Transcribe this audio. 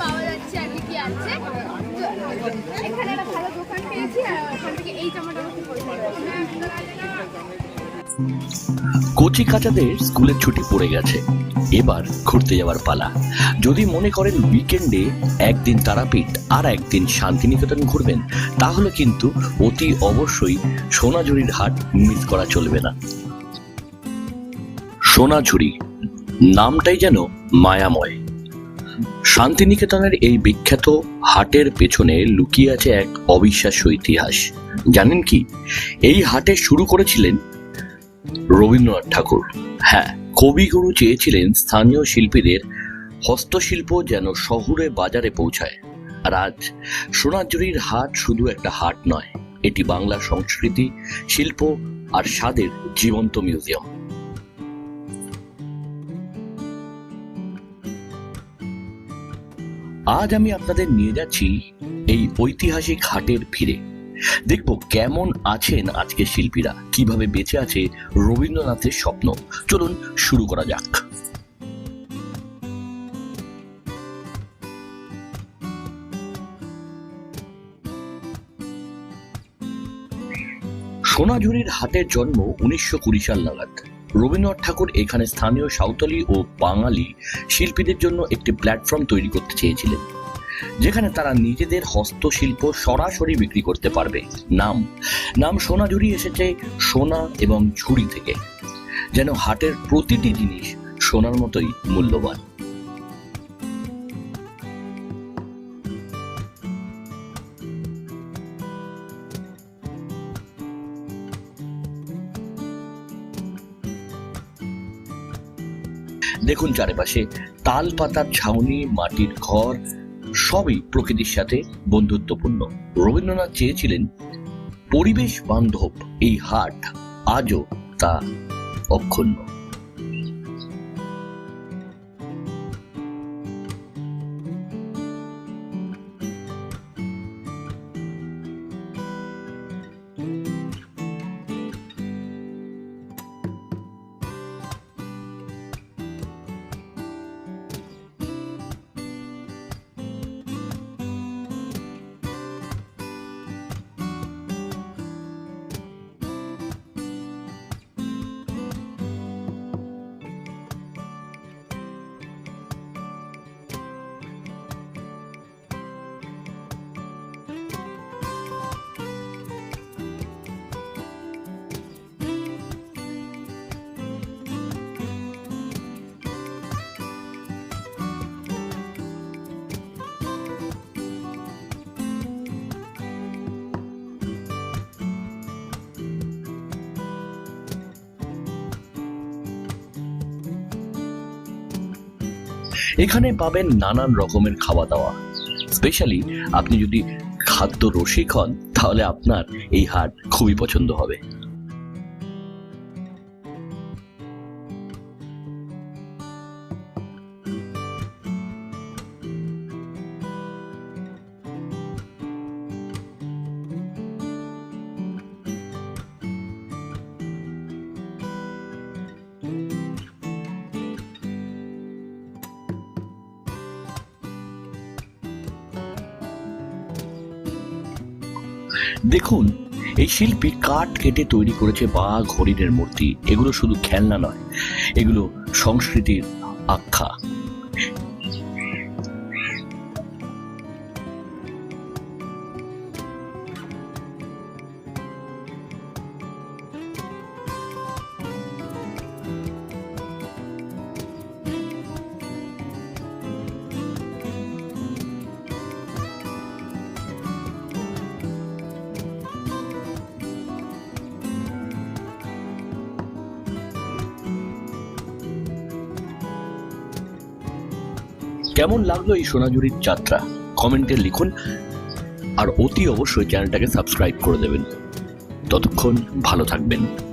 পাওয়া যাচ্ছে আর কি কি আছে। এখানে একটা ভালো দোকান পেয়েছি, আর ওখান থেকে এই জামাটা খুব পছন্দ কচি কাচাদের স্কুলের ছুটি পড়ে গেছে। এবার ঘুরতে যাওয়ার পালা। যদি মনে করেন উইকেন্ডে একদিন তারাপীঠ আর একদিন শান্তিনিকেতন ঘুরবেন, তাহলে কিন্তু অতি অবশ্যই সোনাঝুরির হাট মিস করা চলবে না। সোনাঝুরি, নামটাই যেন মায়াময়। শান্তিনিকেতনের এই বিখ্যাত হাটের পেছনে লুকিয়ে আছে এক অবিশ্বাস্য ইতিহাস। জানেন কি? এই হাটে শুরু করেছিলেন রবীন্দ্রনাথ ঠাকুর। হ্যাঁ কবিগুরু চেয়েছিলেন স্থানীয় শিল্পীদের হস্তশিল্প যেন শহুরে বাজারে পৌঁছায়। আর আজ সোনাঝুরির হাট শুধু একটা হাট নয়, এটি বাংলার সংস্কৃতি, শিল্প আর স্বাদের জীবন্ত মিউজিয়াম। আজ আমি আপনাদের নিয়ে যাচ্ছি এই ঐতিহাসিক হাটের ভিড়ে। দেখব কেমন আছেন আজকের শিল্পীরা, কীভাবে বেঁচে আছে রবীন্দ্রনাথের স্বপ্ন। চলুন শুরু করা যাক। সোনাঝুরির হাটের জন্ম উনিশশো কুড়ি সাল নাগাদ। রবীন্দ্রনাথ ঠাকুর এখানে স্থানীয় সাঁওতালি ও বাঙালি শিল্পীদের জন্য একটি প্ল্যাটফর্ম তৈরি করতে চেয়েছিলেন। যেখানে তারা নিজেদের হস্তশিল্প সরাসরি বিক্রি করতে পারবে। নাম নাম সোনাঝুরি এসেছে সোনা এবং ঝুড়ি থেকে। যেন হাটের প্রতিটি জিনিস সোনার মতোই মূল্যবান। দেখুন চারিপাশে তাল পাতার ছাউনি, মাটির ঘর সবই প্রকৃতির সাথে বন্ধুত্বপূর্ণ। রবীন্দ্রনাথ চেয়েছিলেন পরিবেশ বান্ধব এই হাট আজও তা অক্ষুণ্ণ। এখানে পাবেন নানান রকমের খাওয়া দাওয়া স্পেশালি আপনি যদি খাদ্য রসিক হন, তাহলে আপনার এই হাট খুবই পছন্দ হবে। দেখুন, এই শিল্পী কাঠ কেটে তৈরি করেছে বাঘ, হরিণের মূর্তি। এগুলো শুধু খেলনা নয়, এগুলো সংস্কৃতির আখ্যা। কেমন লাগল এই সোনাঝুরির যাত্রা? কমেন্টে লিখুন। আর অতি অবশ্যই চ্যানেলটাকে সাবস্ক্রাইব করে দেবেন। ততক্ষণ ভালো থাকবেন।